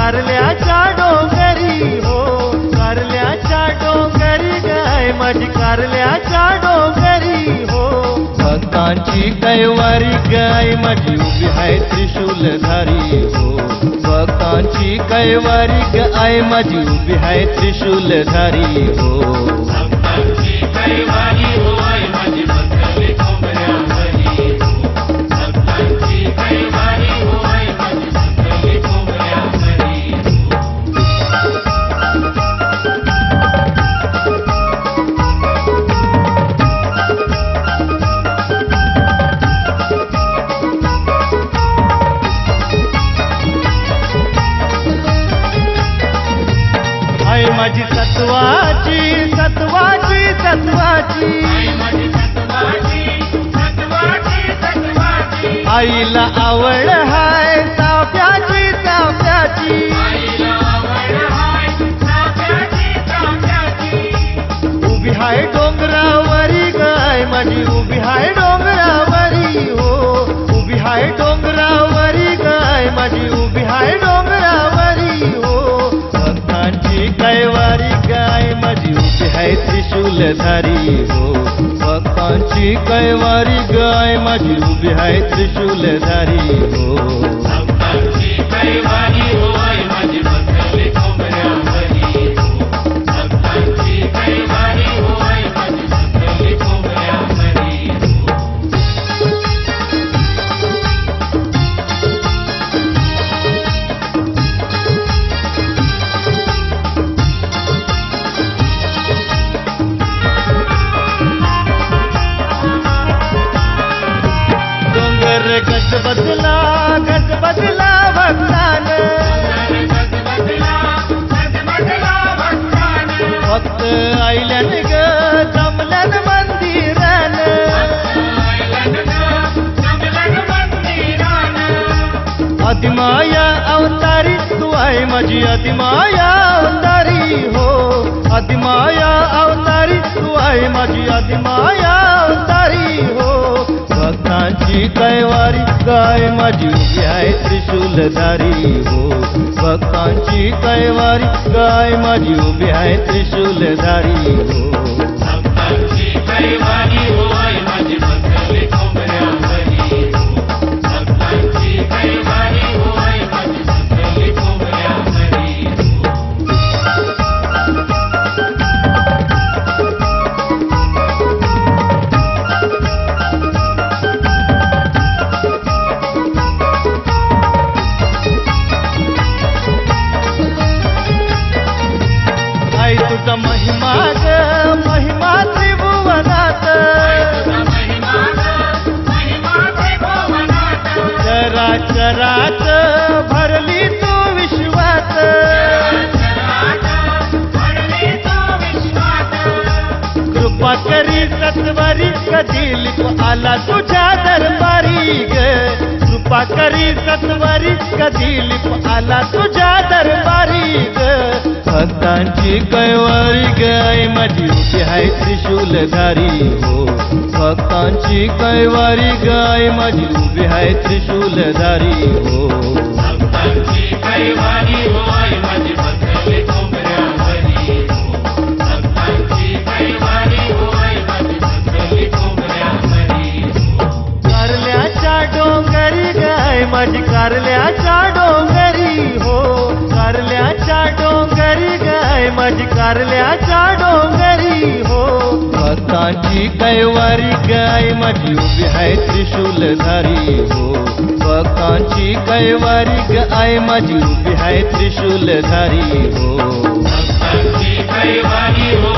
कर लिया चाडो गरी हो, कर लिया चाडो गरी गाय माझी कर लिया चाडो गरी हो। भक्तांची कैवारी गाय माझी उभी आहे त्रिशूलधारी हो। भक्तांची कैवारी गाय माझी उभी आहे त्रिशूलधारी हो। आईला आवड हाय चाफ्याची चाफ्याची उभी हाय डोंगरावरी गाय माझी, उभी हाय डोंगरावरी, हो। उभी हाय डोंगरावरी गाय माझी, उभी हाय डोंगरावरी, हो। भक्तांची कैवारी गाय माझी, उभी हाय त्रिशूलधारी, हो। भक्तांची कैवारी गाय माझी उभी हाय त्रिशूलधारी हो। बदला, गज बदला भक्तान फक्त आईल्यान ग जमल्यान मंदिरान अधिमाया अवतारी, तू आहे माझी अधिमाया अवतारी हो। अधिमाया अवतारी, तू आहे माझी अधिमाया भक्तांची कैवारी, गाय माझी उभी आहे त्रिशूलधारी हो. भक्तांची कैवारी, गाय माझी उभी आहे त्रिशूलधारी हो. चरा भरली तू विश्वात कृपा करी सत्वरी कधी आला तुझ्या दरबारी ग। कृपा करी सत्वरी कधी आला तुझ्या दरबारी ग। भक्तांची कैवारी गाय माझी उभी आहे त्रिशूलधारी हो. भक्तांची कैवारी गाय माझी उभी आहे त्रिशूलधारी हो. भक्तांची कैवारी होय गाय माझी कारल्याच्या डोंगरी हो। भक्तांची कैवारी गाय माझी उभी आहे त्रिशूलधारी हो। भक्तांची कैवारी गाय माझी उभी आहे त्रिशूलधारी हो। भक्तांची कैवारी होय